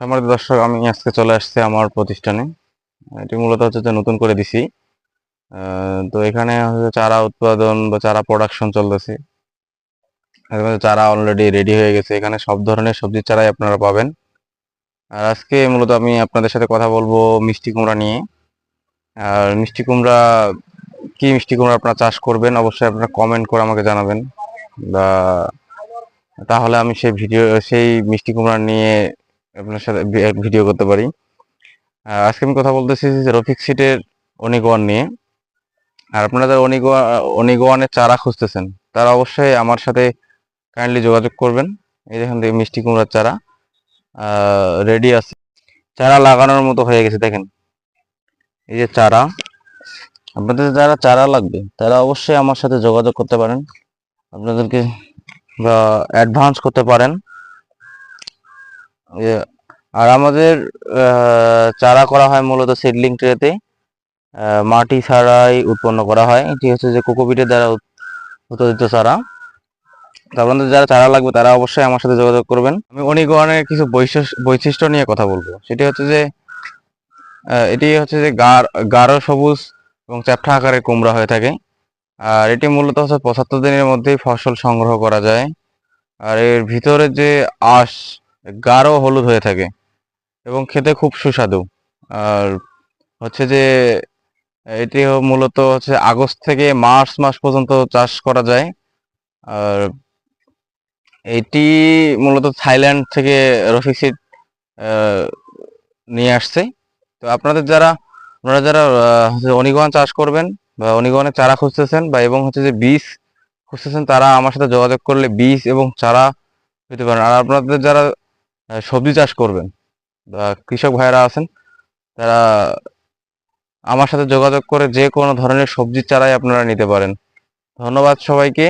আমার দর্শক, আমি আজকে চলে আসছি আমার প্রতিষ্ঠানে। এটি মূলত হচ্ছে যে নতুন করে দিছি। তো এখানে হচ্ছে চারা উৎপাদন বা চারা প্রোডাকশন চলতেছে। চারা অলরেডি রেডি হয়ে গেছে। এখানে সব ধরনের সবজির চারাই আপনারা পাবেন। আর আজকে মূলত আমি আপনাদের সাথে কথা বলব মিষ্টি কুমড়া নিয়ে। আর মিষ্টি কুমড়া, কি মিষ্টি কুমড়া আপনারা চাষ করবেন, অবশ্যই আপনারা কমেন্ট করে আমাকে জানাবেন। তাহলে আমি সেই ভিডিও, সেই মিষ্টি কুমড়া নিয়ে আপনার সাথে ভিডিও করতে পারি। আজকে আমি কথা বলতেছি রফিক সিটের অনিগোয়ান নিয়ে। আর আপনারা যারা অনিগোয়া অনিগোয়ানের চারা খুঁজতেছেন, তারা অবশ্যই আমার সাথে কাইন্ডলি যোগাযোগ করবেন। এই দেখেন দেখি মিষ্টি কুমড়ার চারা রেডি আছে। চারা লাগানোর মতো হয়ে গেছে, দেখেন। এই যে চারা, আপনাদের যারা চারা লাগবে, তারা অবশ্যই আমার সাথে যোগাযোগ করতে পারেন। আপনাদেরকে অ্যাডভান্স করতে পারেন। আর আমাদের চারা করা হয় মূলত সিডলিং ট্রেতে মাটি ছাড়াই উৎপন্ন করা হয়। এটি হচ্ছে যে কোকোপিটের দ্বারা উৎ- উৎপাদিত চারা। আপনাদের যারা চারা লাগবে তারা অবশ্যই আমার সাথে যোগাযোগ করবেন। আমি অনিগণের কিছু বৈশিষ্ট্য নিয়ে কথা বলব। সেটি হচ্ছে যে এটি হচ্ছে যে গাঢ় সবুজ এবং চ্যাপ্টা আকারে কুমড়া হয়ে থাকে। আর এটি মূলত হচ্ছে পঁচাত্তর দিনের মধ্যেই ফসল সংগ্রহ করা যায়। আর এর ভিতরে যে আঁশ গাঢ় হলুদ হয়ে থাকে এবং খেতে খুব সুস্বাদু। আর হচ্ছে যে, এটি মূলত হচ্ছে আগস্ট থেকে মার্চ মাস পর্যন্ত চাষ করা যায়। আর এটি মূলত থাইল্যান্ড থেকে রফিক সিড নিয়ে আসছে। তো আপনাদের যারা, আপনারা যারা হচ্ছে অনিগন চাষ করবেন বা অনিগনের চারা খুঁজতেছেন বা এবং হচ্ছে যে বীজ খুঁজতেছেন, তারা আমার সাথে যোগাযোগ করলে বীজ এবং চারা পেতে পারেন। আর আপনাদের যারা সবজি চাষ করবেন। কৃষক ভাইরা আছেন, তারা আমার সাথে যোগাযোগ করে যে কোনো ধরনের সবজি চারাই আপনারা নিতে পারেন। ধন্যবাদ সবাইকে।